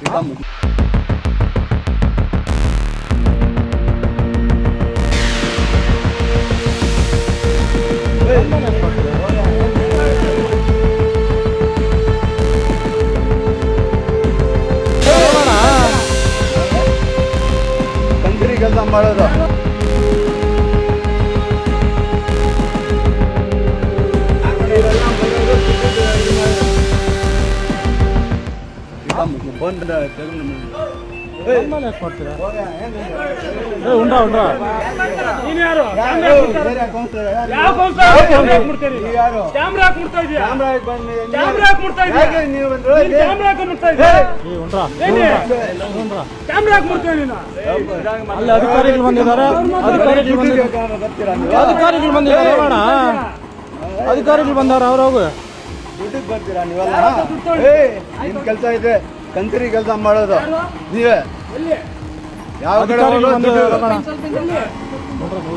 일단 목... 네. ಅಲ್ಲಿ ಅಧಿಕಾರಿಗಳು ಬಂದಿದ್ದಾರೆ. ಅಧಿಕಾರಿಗಳು ಬಂದಿದ್ದಾರೆ? ಅಧಿಕಾರಿಗಳು ಬಂದಿದ್ದಾರೆ ಅಣ್ಣ ಅಧಿಕಾರಿಗಳು ಬಂದಾರ ಅವ್ರ ಹೋಗು. ದುಡ್ಡಿಗೆ ಬರ್ತೀರಾ ನೀವೆಲ್ಲ? ಕೆಲಸ ಇದೆ. ಕಂತ್ರಿ ಕೆಲಸ ಮಾಡೋದು. ನೀವೇ? ಯಾವ ಕಡೆ ಹೋಗೋ ದುಡ್ಡು?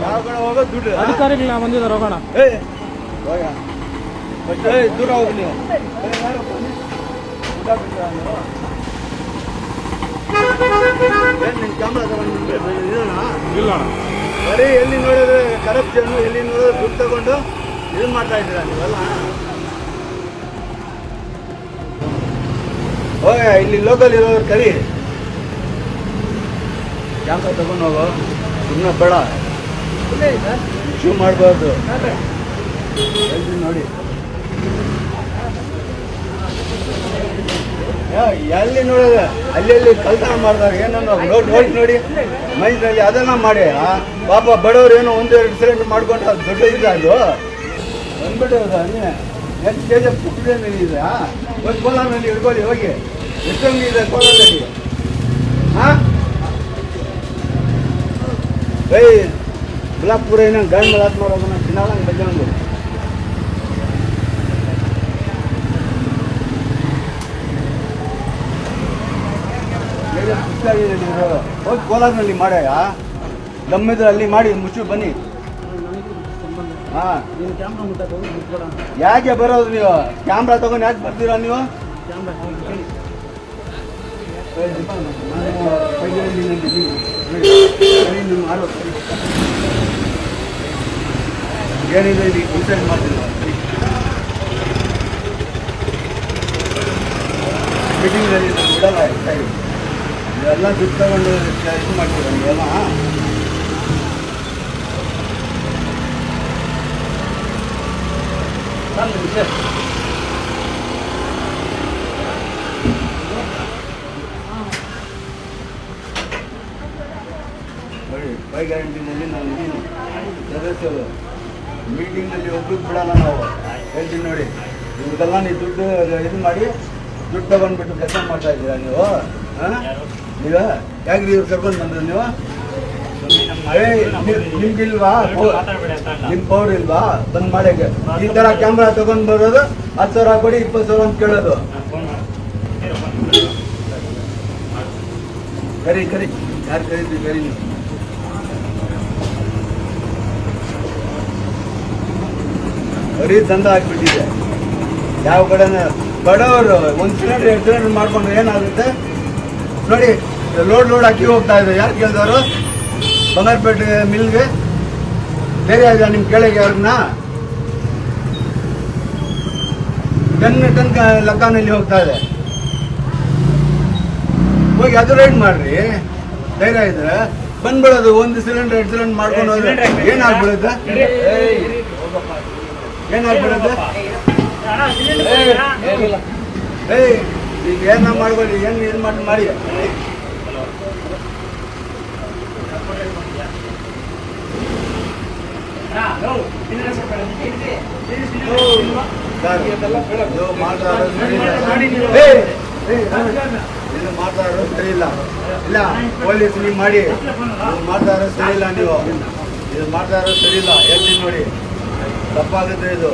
ಯಾವ ಕಡೆ ಹೋಗೋ ದುಡ್ಡು? ಅಧಿಕಾರಿಗಳು ಬಂದಿದ್ದಾರೆ ಹೋಗೋಣ ಏ ಹೋಗ ಮತ್ತೆ ಏ, ದೂರ ಹೋಗಿ ನೀವು. ಇಲ್ಲ. ಬರೀ ಎಲ್ಲಿ ನೋಡಿದ್ರೆ ಕರಪ್ಷನ್ ಎಲ್ಲಿ ನೋಡಿದ್ರೆ ದುಡ್ಡು ತಗೊಂಡು ಇದು ಮಾಡ್ತಾ ಇದ್ದೀರಾ ನೀವೆಲ್ಲ? ಹೋಗ ಇಲ್ಲಿ ಲೋಕಲ್ ಇರೋರು ಕರಿ. ಕ್ಯಾಮ್ರಾ ತಗೊಂಡು ಹೋಗೋ? ಸುಮ್ಮನೆ ಬೇಡ. ಶೂ ಮಾಡಬಾರ್ದು. ನೋಡಿ. ಯಾ, ಎಲ್ಲಿ ನೋಡಿದ? ಅಲ್ಲಿ ಅಲ್ಲಿ ಕಲ್ತನ ಮಾಡ್ತಾರೆ ಏನೋ ನೋಡಿ ನೋಡಿ ನೋಡಿ. ಮೈಸೂರಲ್ಲಿ ಅದನ್ನ ಮಾಡಿ ಪಾಪ ಬಡವ್ರು ಏನೋ ಒಂದು ಎರಡು ಸಿಲಿಂಡರ್ ಮಾಡ್ಕೊಂಡು ಅದು ದೊಡ್ಡ ಇದ್ದ ಅದು. ಬಂದ್ಬಿಟ್ಟು ಎಷ್ಟು ಕೆ ಜಿ ಪುಟ್ಟಿದೆ ಇದೆ ಒಂದು ಕೋಲಾರಲ್ಲಿ ಹಿಡ್ಕೊಳ್ಳಿ ಹೋಗಿ. ಎಷ್ಟೊಂದು ಇದೆ ಕೋಲಾರಲ್ಲಿ ಹಾಂ ಏಯ್, ಬಿಲಾಪುರ ಏನೋ ಗಂಡು ಮಲಾತ್ ಮಾಡೋದನ್ನ ತಿನ್ನಲ್ಲ ಬಜ್ಜಂಗು ಹೋಗಿ ಕೋಲಾರ್ನಲ್ಲಿ ಮಾಡ್ಯಾ? ದಮ್ಮಿದ್ರೆ ಅಲ್ಲಿ ಮಾಡಿ, ಮುಚ್ಚು, ಬನ್ನಿ. ಹಾ. ಯಾಕೆ ಬರೋದು ನೀವು ಕ್ಯಾಮ್ರಾ ತಗೊಂಡು ಯಾಕೆ ಬರ್ತೀರಾ ನೀವು? ಏ, ದೀಪ, ನಾನು ಕೈಯಲ್ಲಿ ನಿಂತಿದ್ದೀನಿ. ನೋಡಿ, ಕೈ ನೀವು? ಮಾಡು, ಕೈ. ಏನಿದೆ ಇಲ್ಲಿ ಇನ್ಸೈಡ್ ಮಾಡ್ತಿಲ್ಲ ಮೀಟಿಂಗಲ್ಲಿ ಬಿಡಲ್ಲ ಇವೆಲ್ಲ ದುಡ್ಡು ತಗೊಂಡು ಇದು ಮಾಡ್ತೀರ ನೀವೆಲ್ಲ? ಬೈ ಗ್ಯಾರಂಟಿನಲ್ಲಿ ನಾವು ಇದ್ದೀನಿ ಸದಸ್ಯರು ಮೀಟಿಂಗ್ನಲ್ಲಿ ಒಬ್ರಿಗೆ ಬಿಡೋಣ ನಾವು ಹೇಳ್ತೀನಿ ನೋಡಿ ನಿಮಗೆಲ್ಲ ನೀವು ದುಡ್ಡು ಇದು ಮಾಡಿ ದುಡ್ಡು ತಗೊಂಡ್ಬಿಟ್ಟು ಕೆಲಸ ಮಾಡ್ತಾ ಇದ್ದೀರಾ ನೀವು ಹಾಂ? ನೀವು ಯಾಕೆ ಇವ್ರು ಕರ್ಕೊಂಡು ಬಂದ್ರು ನೀವು? ನಿಮ್ಗಿಲ್ವಾ? ನಿಮ್ ಪವರ್ ಇಲ್ವಾ ಬಂದ್ ಮಾಡಕ್ಕೆ ಈ ತರ ಕ್ಯಾಮ್ರಾ ತಗೊಂಡ್ ಬರೋದು ಹತ್ತು ಸಾವಿರ ಕೊಡಿ, ಇಪ್ಪತ್ತು ಸಾವಿರ ಅಂತ ಕೇಳೋದು. ಕರಿ ಕರಿ. ಯಾರು ಕರೀತೀವಿ ಕರಿ ಬರೀ ದಂಧ ಹಾಕ್ಬಿಟ್ಟಿದೆ ಯಾವ ಕಡೆನ? ಬಡವರು ಒಂದು ಸಿಲಿಂಡರ್ ಎರಡು ಸಿಲಿಂಡರ್ ಮಾಡ್ಕೊಂಡ್ರೆ ಏನಾಗುತ್ತೆ? ನೋಡಿ ಲೋಡ್ ಲೋಡ್ ಹಾಕಿ ಹೋಗ್ತಾ ಇದೆ. ಯಾರು ಕೇಳಿದವರು? ಬಂಗಾರಪೇಟೆ ಮಿಲ್ಗೆ ಬೇರೆ ಇದೆ ನಿಮ್ಮ ಕೆಳಗೆ ಅವ್ರನ್ನ ಟನ್ ಟನ್ ಲೆಕ್ಕನಲ್ಲಿ ಹೋಗ್ತಾ ಇದೆ. ಹೋಗಿ ಅದು ರೈಡ್ ಮಾಡ್ರಿ. ಧೈರ್ಯ ಇದ್ರೆ. ಬಂದ್ಬಿಡೋದು ಒಂದು ಸಿಲಿಂಡರ್ ಎರಡು ಸಿಲಿಂಡರ್ ಮಾಡ್ಕೊಂಡು ಹೋದ್ರೆ ಏನಾಗ್ಬಿಡುತ್ತೆ? ಏನಾಗ್ಬಿಡುತ್ತೆ? ಏಯ್ ಈಗ ಏನ ಮಾಡ್ಬೋದು ಏನ್ ಏನ್ ಮಾಡಿ ಮಾಡಿ ಸರ್, ಇದು ಮಾಡ್ತಾ ಮಾತಾಡೋದು ಸರಿ ಇಲ್ಲ ಇಲ್ಲ ಪೊಲೀಸ್ ನೀವು ಮಾಡಿ ಇದು ಮಾತಾಡೋದು ಸರಿ ಇಲ್ಲ ನೀವು ಇದು ಮಾತಾಡೋದು ಸರಿ ಇಲ್ಲ ಹೇಳ್ತೀನಿ ನೋಡಿ ತಪ್ಪಾಗುತ್ತೆ ಇದು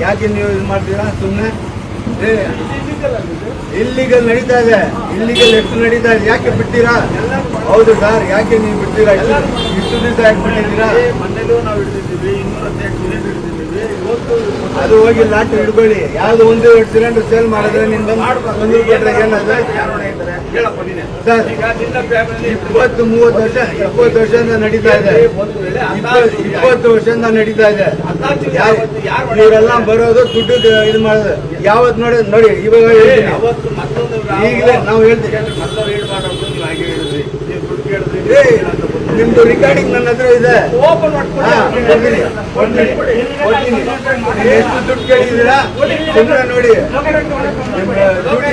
ಯಾಕೆ ನೀವು ಇದು ಮಾಡ್ತೀರಾ ಸುಮ್ಮನೆ ಇಲ್ಲಿಗಲ್ ನಡೀತಾ ಇದೆ. ಇಲ್ಲಿಗಲ್ ಎಷ್ಟು ನಡೀತಾ ಇದೆ. ಯಾಕೆ ಬಿಡ್ತೀರಾ? ಹೌದು ಸರ್ ಯಾಕೆ ನೀವು ಬಿಡ್ತೀರಾ? ಇಷ್ಟು ದಿವಸ ಯಾಕೆ ಬಿಟ್ಟಿದ್ದೀರಾ? ಮನೇಲೂ ನಾವು ಹಿಡಿದಿದ್ದೀವಿ ಇನ್ನೂರ ಹದಿನೆಂಟು ಯೂನಿಟ್ ಹಿಡಿದಿದ್ದೀವಿ ಇವತ್ತು ಅದು ಹೋಗಿ ಲಾಟ್ರಿ ಹಿಡ್ಕೊಳ್ಳಿ ಯಾವ್ದು ಒಂದು ಎರಡು ಸಿಲಿಂಡರ್ ಸೇಲ್ ಮಾಡಿದ್ರೆ ಬಂದು ಒಂದು ಕೊಟ್ರೆ ಏನಾದ್ರೆ ಹೇಳಪ್ಪ ನೀನೆ. ಸರ್ ಈಗ ನಿನ್ನ ಫ್ಯಾಮಿಲಿ ಇಪ್ಪತ್ತು ಮೂವತ್ತು ವರ್ಷ ಇಪ್ಪತ್ತು ವರ್ಷದಿಂದ ನಡೀತಾ ಇದೆ. ಇಪ್ಪತ್ತು ವರ್ಷದಿಂದ ನಡೀತಾ ಇದೆ. ಇವರೆಲ್ಲ ಬರೋದು ದುಡ್ಡು ಇದು ಮಾಡೋದು. ಯಾವತ್ತು ನೋಡಿ ನೋಡಿ ಇವಾಗ ಈಗಲೇ ನಾವು ಹೇಳ್ತೀವಿ. ಮತ್ತೊಂದು ಹೇಳ್ಬಾರ್ದು ನೀವು ಹಾಗೆ ಹೇಳಿದ್ರಿ. ನೀವು ದುಡ್ಡು ಕೇಳಿದ್ರಿ ಏ, ನಿಮ್ದು ರಿಕಾರ್ಡಿಂಗ್ ನನ್ನ ಹತ್ರ ಇದೆ ಎಷ್ಟು ದುಡ್ಡು ಕೇಳಿದ್ದೀರಾ ಸುಮ್ಮನೆ ನೋಡಿ ಡ್ಯೂಟಿ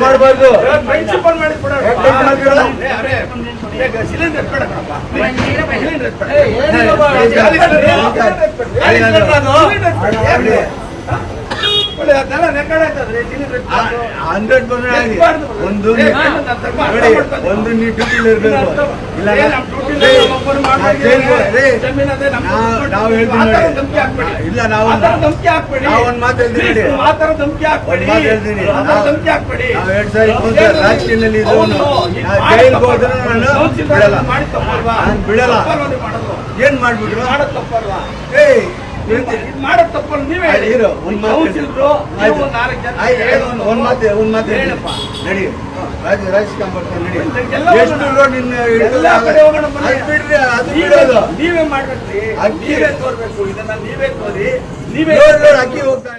ಮಾಡಬಾರ್ದು? ಸಿಲಿಂಡರ್ ಬೇಡ ಕಣಪ್ಪ ಸಿಲಿಂಡರ್ ಅದೆಲ್ಲ ರೆಕಾರ್ಡ್ ಆಯ್ತದ್ರಿ ಸಿಲಿಂಡರ್ ಹಂಡ್ರೆಡ್ ಪರ್ಸೆಂಟ್ ಆಗಿ ಒಂದು ಒಂದು ನೀವು ಡ್ಯೂಟಿಲಿ ಇರ್ಬೇಕು. ಇಲ್ಲ ನಾವು- ಹೇಳ್ತೀವಿ ನೋಡಿ. ಇಲ್ಲ ನಾವು ಒಂದ್ ಮಾತು ನೋಡಿ. ಮಾತು ಹೇಳ್ತೀನಿ. ನಾವು- ಎರಡ್ ಸಾವಿರ ಇಪ್ಪತ್ತು? ರಾಜಕೀಯದಲ್ಲಿ ಇದ್ದವನು. ಜೈಲ್ಗೆ ಹೋದ್ರೆ ನಾನು ಬಿಡಲ್ಲ. ನಾನು ಬಿಡಲ್ಲ. ತಪ್ಪಲ್ವಾ ಏನ್ ಮಾಡ್ಬಿಟ್ರು? ಏಯ್ ತಪ್ಪಲ್ಲ ನೀವೇ. ಇರು, ಒಂದ್ ಮಾತು ನಾಲ್ಕು ಜನ. ಒಂದ್- ಮಾತು ಒಂದ್ ಮಾತು ಹೇಳ್ತೀನಿ. ಹೇಳಪ್ಪ. ನಡಿ ರಾಜ ರಾಜಕಾಂಬ ನಡಿ ಎಲ್ಲ ಎಷ್ಟು ಹೋಗೋಣ. ರೋಡ್ ನಿನ್ನ. ಬಿಡ್ರಿ ಅದು ನೀವೇ ಬಿಡೋದು ನೀವೇ ತೋರ್ಬೇಕು ಇದನ್ನ ನೀವೇ ತೋರಿ ನೀವೇ ಅಕ್ಕಿ ಹೋಗ್ತಾ